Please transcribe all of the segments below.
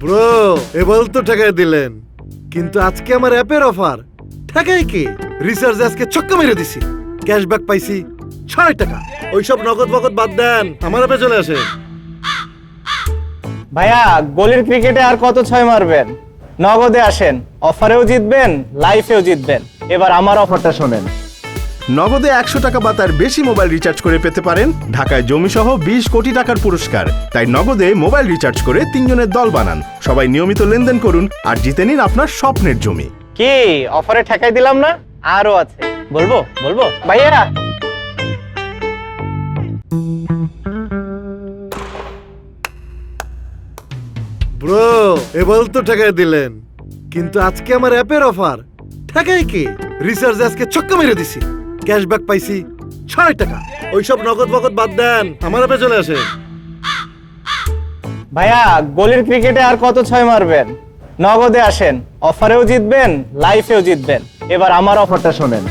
Bro এবার তো ঠেকাই দিলেন। কিন্তু আজকে আমার অ্যাপের অফার। ঠেকাই কি? রিচার্জ আজকে ছক্কা মেরে দিছি। ক্যাশব্যাক পাইছি ছয় টাকা। ওইসব নগদ বগদ বাদ দেন, আমার অ্যাপে চলে আসে। ভাইয়া, গলির ক্রিকেটে আর কত ছয় মারবেন? নগদে আসেন, অফারেও জিতবেন, লাইফেও জিতবেন। এবার আমার অফারটা শোনেন। নগদে একশো টাকা বা তার বেশি মোবাইল রিচার্জ করে পেতে পারেন। ঢাকায় জমিসহ বিশ কোটি টাকার পুরস্কার। তাই নগদে মোবাইল রিচার্জ করে তিনজনের দল বানান। সবাই নিয়মিত লেনদেন করুন আর জিতে নিন আপনার স্বপ্নের জমি। কি? অফারে ঠেকাই দিলাম না? আরও আছে। বলব? বলব? ভাইয়া! ব্রো এবার তো ঠেকাই দিলেন। কিন্তু আজকে আমার অ্যাপের অফার। ঠেকাই কি? রিচার্জ আজকে ছক্কা মেরে দিছি। ক্যাশব্যাক পাইছি। ছয় টাকা। ওইসব নগদ বগদ বাদ দেন আমার চলে আসে। ভাইয়া গলির ক্রিকেটে আর কত ছয় মারবেন? নগদে আসেন অফারেও জিতবেন লাইফেও জিতবেন। এবার আমার অফারটা শোনেন।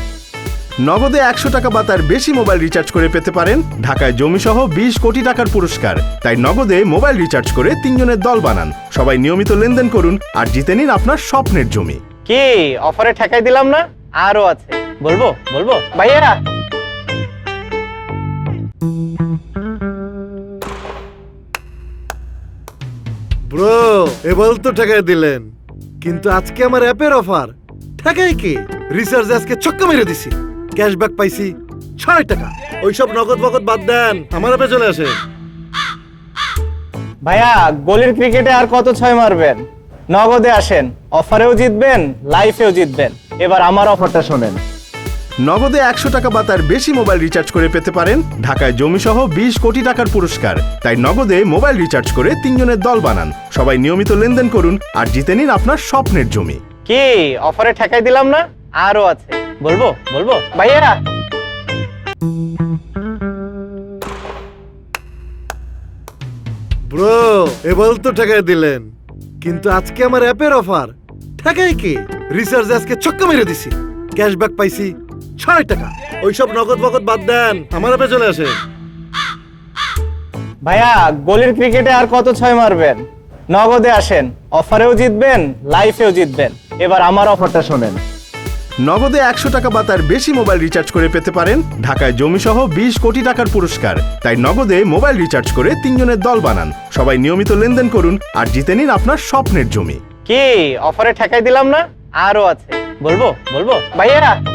নগদে একশো টাকা বা তার বেশি মোবাইল রিচার্জ করে পেতে পারেন ঢাকায় জমিসহ বিশ কোটি টাকার পুরস্কার। তাই নগদে মোবাইল রিচার্জ করে তিনজনের দল বানান। সবাই নিয়মিত লেনদেন করুন আর জিতে নিন আপনার স্বপ্নের জমি। কি? অফারে ঠেকাই দিলাম না? আরও আছে। বলব? বলব? ভাইয়া! ব্রো এবার তো ঠেকাই দিলেন। কিন্তু আজকে আমার অ্যাপের অফার। ঠেকাই কি? রিচার্জ আজকে ছক্কা মেরে দিছি। ক্যাশব্যাক পাইছি ছয় টাকা। ওইসব নগদ বগদ বাদ দেন আমার অ্যাপে চলে আসে। ভাইয়া গলির ক্রিকেটে আর কত ছয় মারবেন? নগদে আসেন অফারেও জিতবেন লাইফেও জিতবেন। এবার আমার অফারটা শোনেন। নগদে একশো টাকা বা তার বেশি মোবাইল রিচার্জ করে পেতে পারেন। ঢাকায় জমিসহ বিশ কোটি টাকার পুরস্কার। তাই নগদে মোবাইল রিচার্জ করে তিনজনের দল বানান। সবাই নিয়মিত লেনদেন করুন আর জিতে নিন আপনার স্বপ্নের জমি। কি? অফারে ঠেকাই দিলাম না? আরও আছে। বলব? বলব? ভাইয়া! ব্রো এবার তো ঠেকাই দিলেন। কিন্তু আজকে আমার অ্যাপের অফার। ঠেকাই কি? রিচার্জ আজকে ছক্কা মেরে দিছি। ক্যাশব্যাক পাইছি ছয় টাকা। ওইসব নগদ বগদ বাদ দেন আমার চলে আসে। ভাইয়া গলির ক্রিকেটে আর কত ছয় মারবেন? নগদে আসেন অফারেও জিতবেন লাইফেও জিতবেন। এবার আমার অফারটা শোনেন। নগদে একশো টাকা বা তার বেশি মোবাইল রিচার্জ করে পেতে পারেন ঢাকায় জমিসহ বিশ কোটি টাকার পুরস্কার। তাই নগদে মোবাইল রিচার্জ করে তিনজনের দল বানান। সবাই নিয়মিত লেনদেন করুন আর জিতে নিন আপনার স্বপ্নের জমি। কি অফারে ঠেকাই দিলাম না? আরও আছে। বলব বলব? ভাইয়া